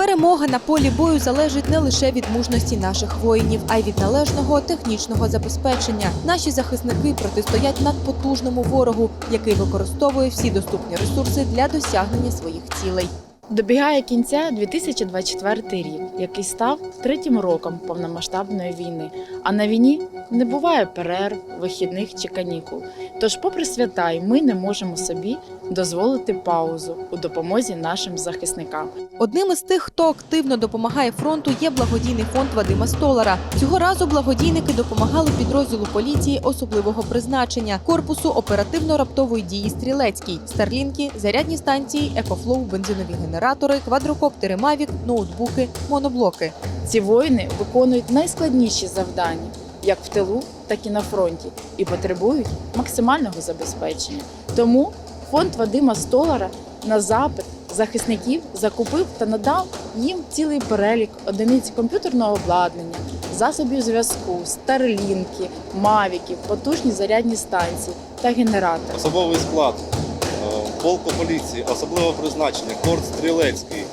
Перемога на полі бою залежить не лише від мужності наших воїнів, а й від належного технічного забезпечення. Наші захисники протистоять надпотужному ворогу, який використовує всі доступні ресурси для досягнення своїх цілей. Добігає кінця 2024 рік, який став третім роком повномасштабної війни. А на війні не буває перерв, вихідних чи канікул. Тож, попри свята, й ми не можемо собі дозволити паузу у допомозі нашим захисникам. Одним із тих, хто активно допомагає фронту, є благодійний фонд Вадима Столара. Цього разу благодійники допомагали підрозділу поліції особливого призначення корпусу оперативно-раптової дії Стрілецький, старлінки, зарядні станції, екофлоу, бензинові генератори, квадрокоптери Мавік, ноутбуки, моноблоки. Ці воїни виконують найскладніші завдання як в тилу, так і на фронті, і потребують максимального забезпечення. Тому фонд Вадима Столара на запит захисників закупив та надав їм цілий перелік одиниць комп'ютерного обладнання, засобів зв'язку, старлінки, мавіків, потужні зарядні станції та генератори. Особовий склад е, полку поліції, особливого призначення, корт Стрілецький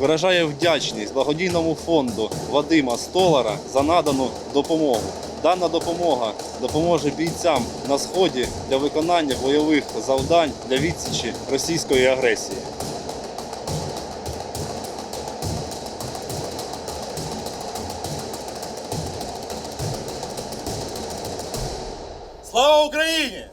виражає вдячність благодійному фонду Вадима Столара за надану допомогу. Дана допомога допоможе бійцям на сході для виконання бойових завдань для відсічі російської агресії. Слава Україні!